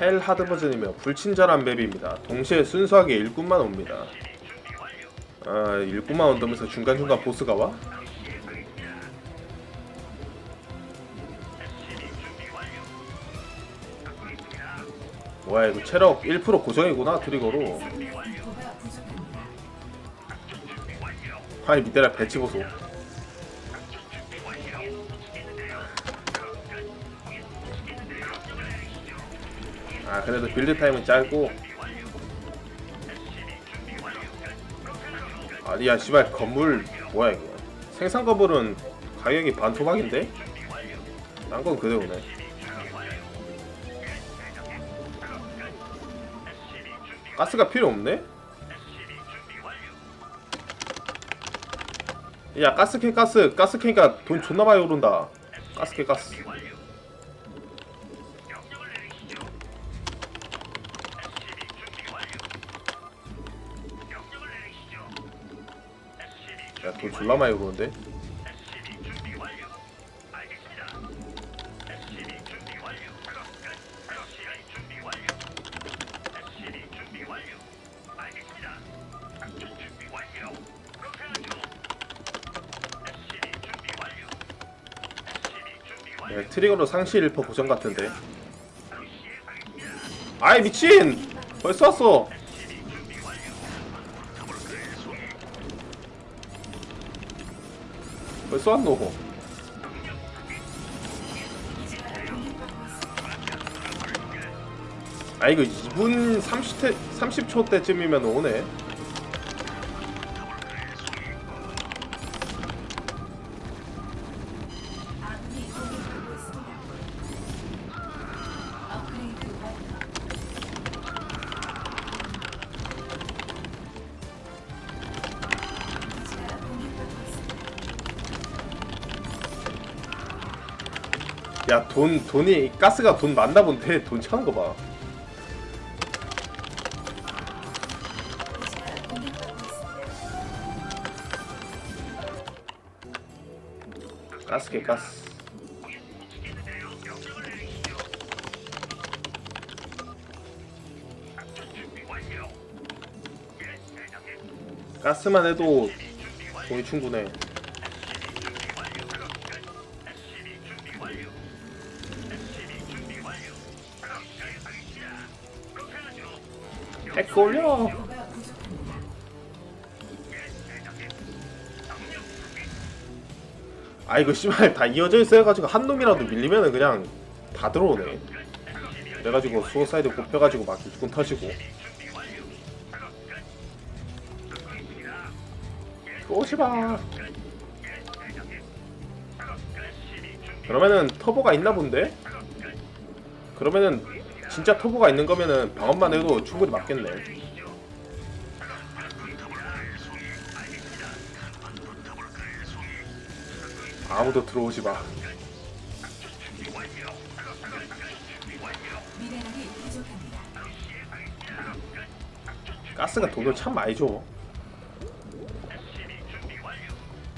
헬 하드 버전이며 불친절한 맵입니다. 동시에 순수하게 일꾼만 옵니다. 아 일꾼만 온다면서 중간중간 보스가 와? 뭐야 이거 체력 1% 고정이구나 트리거로 아니 밑에라 배치 보소 아 그래도 빌드 타임은 짧고. 아니야 씨발 건물 뭐야 이거. 생산 건물은 가격이 반토막인데? 딴 건 그대로네. 가스가 필요 없네? 야 가스캔 가스. 가스캔이니까 돈 존나 많이 오른다. 가스캔 가스 돈 졸라 많이 오르는데? 야, 트리거로 상시 1% 고정 같은데 아이 미친! 벌써 왔어 벌써 왔노 아 이거 2분 30태, 30초 때쯤이면 오네 돈 돈이 가스가 돈 많나 본데 돈 차는 공격받고 있습니다. 가스게 가스 가스만 해도 돈이 충분해 부족합니다. 아 이거 씨발 다 이어져 있어가지고 한 놈이라도 밀리면은 그냥 다 들어오네 그래가지고 수호사이드 꼽혀가지고 막 일꾼 터지고 오시바 그러면은 터보가 있나 본데? 그러면은 진짜 터보가 있는 거면은 방어만 해도 충분히 맞겠네 아무도 들어오지 마 미네랄이 부족합니다. 가스가 돈을 참 많이 줘.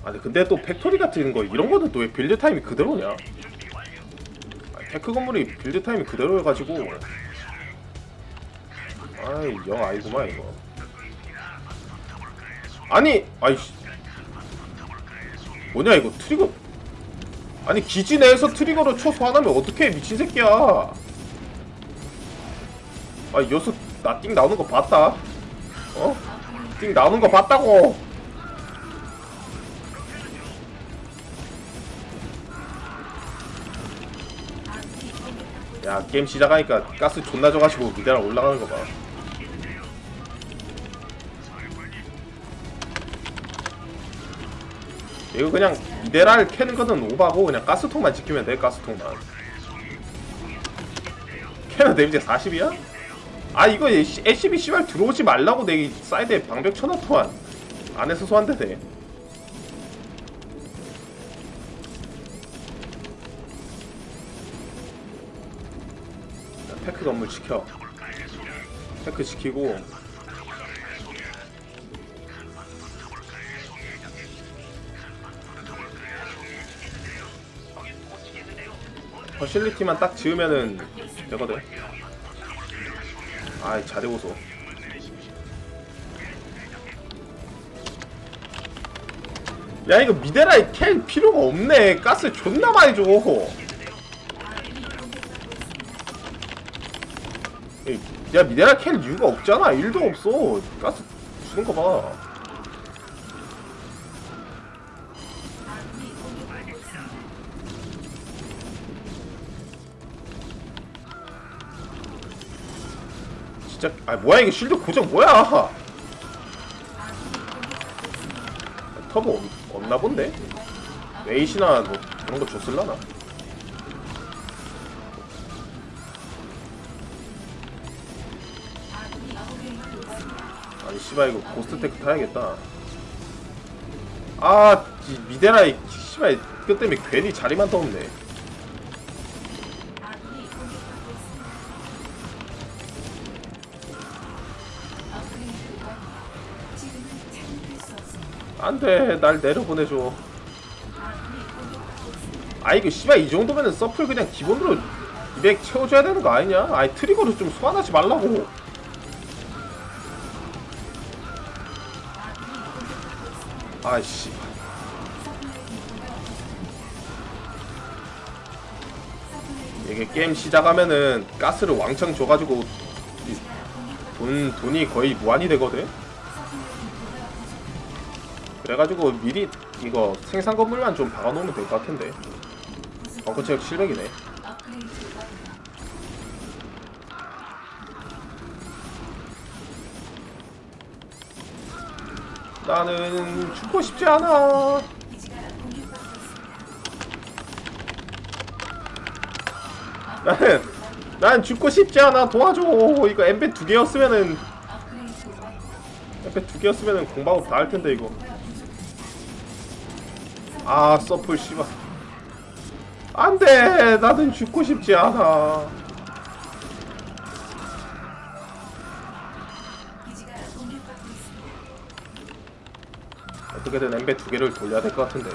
아니 근데 또 팩토리 같은 거 이런 거는 또 왜 빌드 타임이 그대로냐? 테크 건물이 빌드 타임이 그대로여가지고. 아이 영 아니구만 이거. 아니 아이씨. 뭐냐 이거 트리거. 아니 기지 내에서 트리거로 쳐 소환하면 어떡해 미친 새끼야. 아 여기서 나띵 나오는 거 봤다? 어? 띵 나오는 거 봤다고 야 게임 시작하니까 가스 존나 져가지고 미대랑 올라가는 거 봐. 이거 그냥 미대랄 캐는 거는 오바고 그냥 가스통만 지키면 돼 가스통만. 캐는 데미지 40이야? 아 이거 SCB 씨발 들어오지 말라고 내 사이드에 방벽 쳐놓더만 안에서 소환돼 돼 테크 건물 지켜. 테크 지키고. 퍼실리티만 딱 지으면은 되거든. 아이 잘해보소. 야 이거 미데라이 캔 필요가 없네. 가스 존나 많이 줘 야 미데라 캔 이유가 없잖아. 1도 없어. 가스 주는 거봐. 진짜 아 뭐야 이거 실드 고정 뭐야? 터보 없, 없나 본데? 웨이시나 뭐 그런 거 줬을라나 씨발 이거 고스트 테크 타야겠다 아이 미데라이 씨발 이것 때문에 괜히 자리만 떠없네. 안돼 날 내려보내줘 아 이거 씨발 이 정도면은 서플 그냥 기본으로 200 채워줘야 되는 거 아니냐? 아이 트리거를 좀 소환하지 말라고 아이씨. 이게 게임 시작하면은 가스를 왕창 줘가지고 이 돈, 돈이 거의 무한이 되거든? 그래가지고 미리 이거 생산 건물만 좀 박아놓으면 될 것 같은데. 벙커 체력 700이네 나는 죽고 싶지 않아. 나는 난 죽고 싶지 않아. 도와줘. 이거 엠베 두 개였으면은. 엠베 두 개였으면은 공방업 다할 텐데 이거. 아 서플 씨발. 안돼. 나는 죽고 싶지 않아 어떻게든 엠베 두 개를 돌려야 될 것 같은데.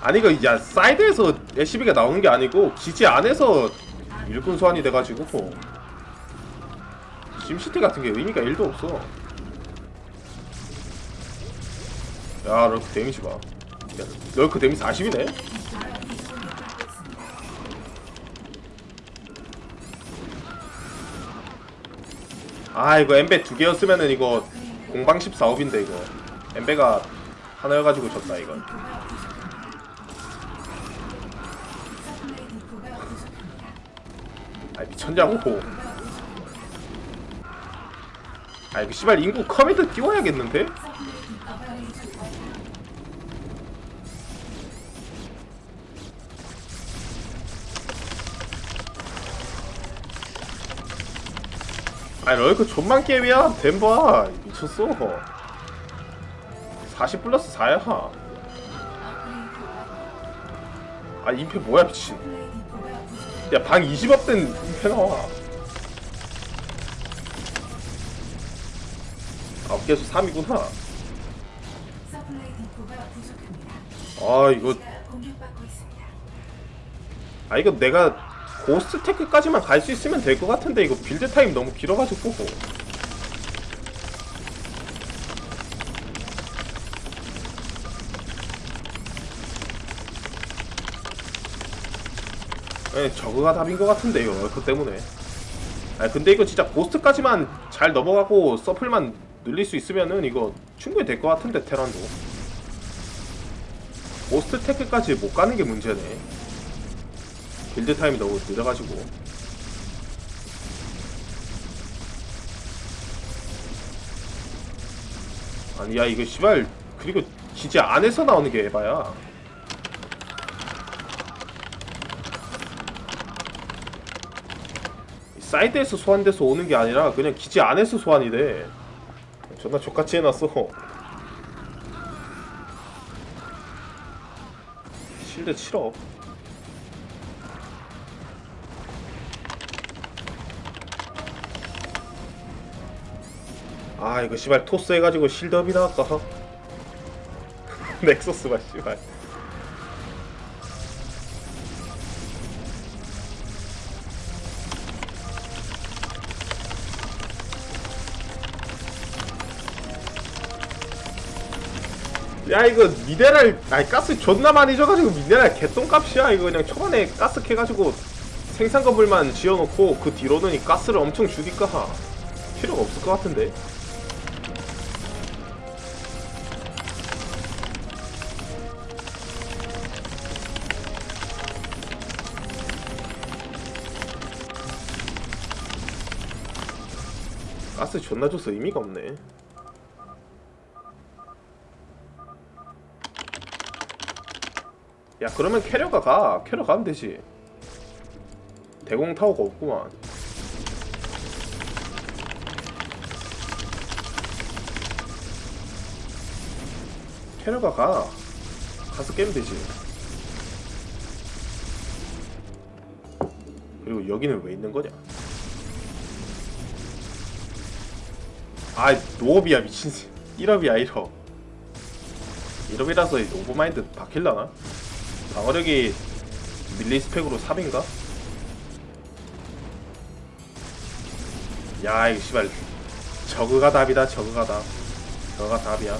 아니 이거 야 사이드에서 SCB가 나오는 게 아니고 기지 안에서 일꾼 소환이 돼가지고. 심시티 같은 게 의미가 1도 없어. 야 럴크 데미지 봐. 야, 럴크 데미지 40이네? 아 이거 엠베 두 개였으면은 이거 공방 14업인데 이거 엠베가 하나여가지고 졌다 이건 서플라이 디포가 부족합니다. 아 미쳤냐고 아 이거 씨발 인구 커맨드 띄워야겠는데? 아니 럴크 존만 게임이야 덴버 미쳤어 40 플러스 4야 업그레이드 완료. 아 임페 뭐야 미친 서플라이 디포가 부족합니다. 야방 20업 된 임페 나와 9개에서 3이구나 서플라이 디포가 부족합니다. 아 이거. 아 이거 내가 고스트 테크까지만 갈 수 있으면 될 것 같은데 이거 빌드 타임 너무 길어가지고. 네, 저거가 답인 것 같은데 이거 그 때문에. 아 근데 이거 진짜 고스트까지만 잘 넘어가고 서플만 늘릴 수 있으면은 이거 충분히 될 것 같은데 테란도. 고스트 테크까지 못 가는 게 문제네 빌드 타임이 너무 늦어가지고. 아니 야 이거 씨발 그리고 기지 안에서 나오는 게 에바야. 이 사이드에서 소환돼서 오는 게 아니라 그냥 기지 안에서 소환이 돼. 존나 족같이 해놨어. 실드 7억 아 이거 씨발 토스 해가지고 실드업이 나왔까? 넥서스 봐 씨발. 야 이거 미네랄 아니 가스 존나 많이 줘가지고 미네랄 개똥값이야. 이거 그냥 초반에 가스 캐가지고 생산건물만 지어놓고 그 뒤로는 이 가스를 엄청 주니까 필요가 없을 것 같은데? 가스 존나 줘서 의미가 없네. 야 그러면 캐려가 가. 캐려 가면 되지. 대공 타워가 없구만. 캐려가 가. 가서 깨면 되지. 그리고 여기는 왜 있는 거냐 아 노업이야 미친 1업이야 1업. 1업이라서 오버마인드 박힐라나? 방어력이 밀리 스펙으로 3인가? 야 이거 씨발. 저그가 답이다 저그가 답. 저그가 답이야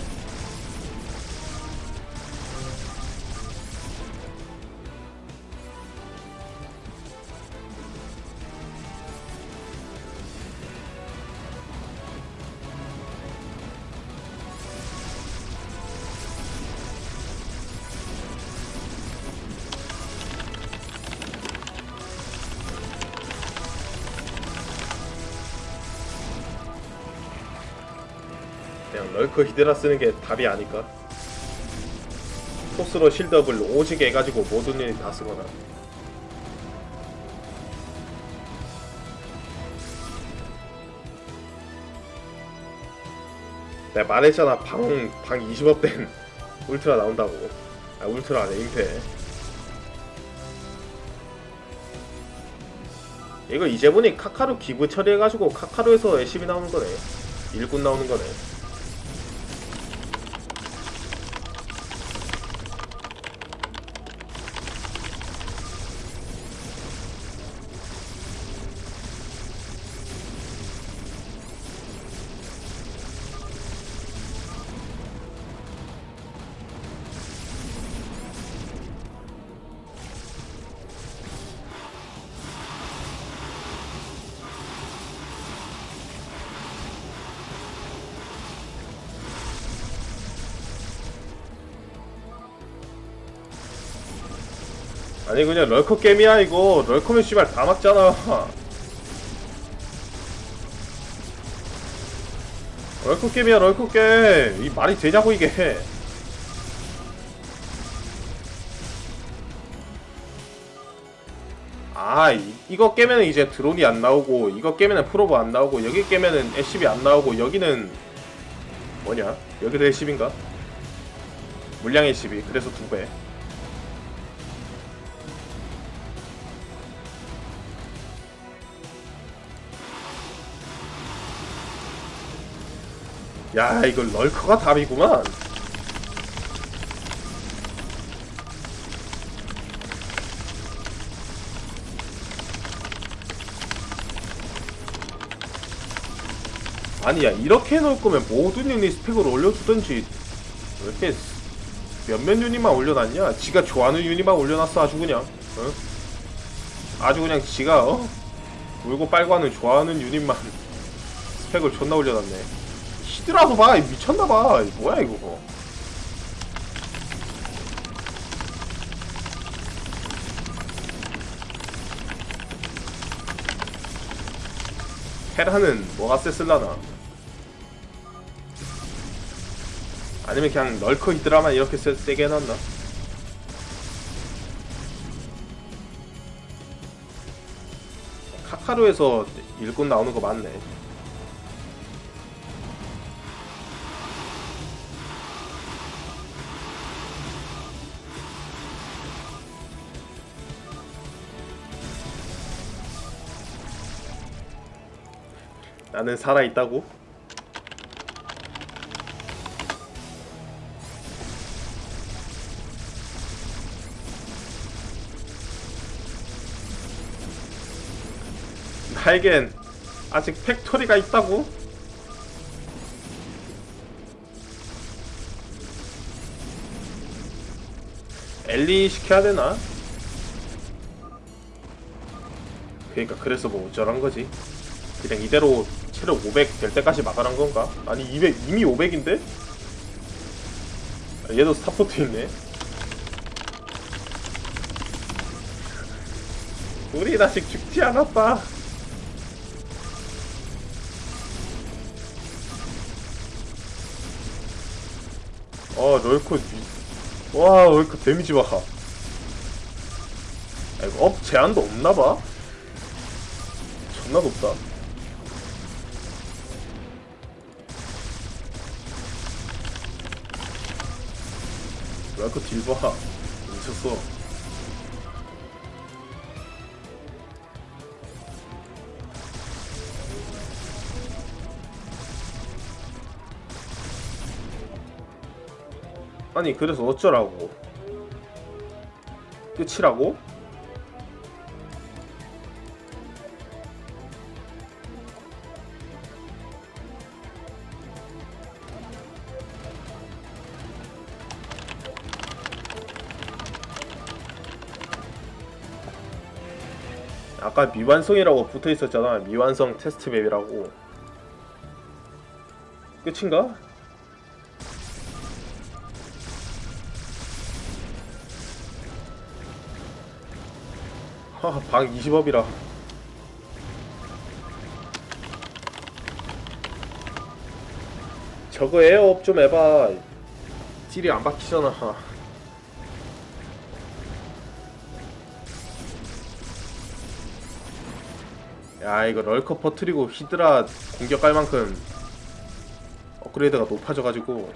럴커 히드라 쓰는 게 답이 아닐까? 토스로 실드업을 오지게 해가지고 모든 일이 다 쓰거나. 내가 말했잖아 방, 방 20업 된 울트라 나온다고. 아 울트라 아니 임페 이거 이제 보니 카카루 기부 처리해가지고 카카루에서 열심히 나오는 거네. 일꾼 나오는 거네 아니 그냥 럴커 게임이야 이거. 럴커면 씨발 다 막잖아. 럴커 게임이야 럴커 게임. 이 말이 되냐고 이게. 아 이, 이거 깨면은 이제 드론이 안 나오고 이거 깨면은 프로브 안 나오고 여기 깨면은 애쉬비 안 나오고 여기는 뭐냐? 여기도 애쉬비인가? 물량 애쉬비. 그래서 두배 야 이거 럴커가 답이구만. 아니야 이렇게 해놓을 거면 모든 유닛 스펙을 올려주던지. 왜 이렇게 몇몇 유닛만 올려놨냐? 지가 좋아하는 유닛만 올려놨어 아주 그냥. 어? 아주 그냥 지가 어? 울고 빨고 하는 좋아하는 유닛만 스펙을 존나 올려놨네 히드라도 봐. 미쳤나봐. 뭐야 이거. 헤라는 뭐가 셌을라나? 아니면 그냥 널커 히드라만 이렇게 세, 세게 해놨나? 카카루에서 일꾼 나오는 거 맞네 나는 살아있다고? 나에겐 아직 팩토리가 있다고? 엘리 시켜야 되나? 그러니까 그래서 뭐 어쩌란 거지 그냥 이대로 체력 500 될 때까지 막아란 건가? 아니 200 이미 500인데? 아, 얘도 스타포트 있네 우리 아직 죽지 않았다 어 미- 와 럴코 데미지 봐 아, 이거 업 제한도 없나봐? 존나 높다 럴코 딜봐. 미쳤어. 아니 그래서 어쩌라고? 끝이라고? 아까 미완성이라고 붙어 있었잖아 미완성 테스트 맵이라고 끝인가? 하, 방 20업이라. 저거 에어업 좀 해봐. 딜이 안 박히잖아. 야 이거 럴커 퍼트리고 히드라 공격할 만큼 업그레이드가 높아져가지고.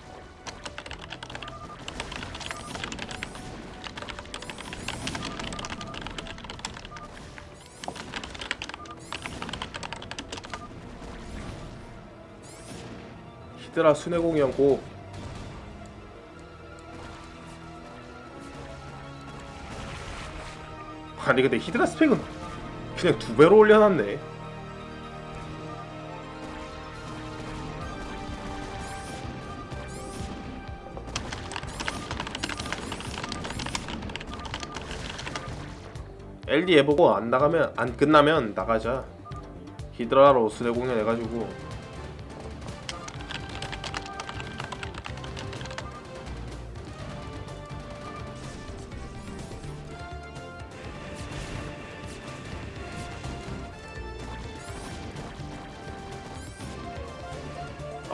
히드라 순회공연 고. 아니 근데 히드라 스펙은 그냥 두 배로 올려놨네. LD 해보고 안 나가면 안 끝나면 나가자. 히드라로 순회공연 해가지고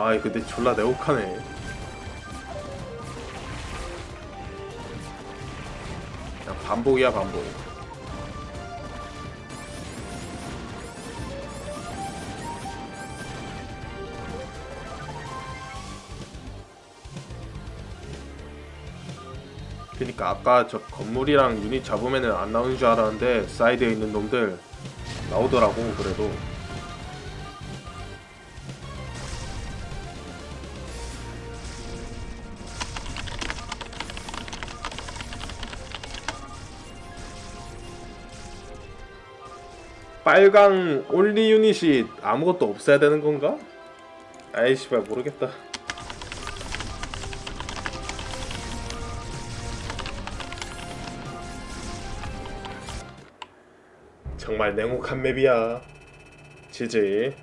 아이 근데 졸라 내혹하네. 그냥 반복이야 반복. 그니까 아까 저 건물이랑 유닛 잡으면은 안 나오는 줄 알았는데 사이드에 있는 놈들 나오더라고 그래도 빨강 올리 유닛이 아무것도 없어야 되는 건가? 아이 씨발 모르겠다. 정말 냉혹한 맵이야. 지지.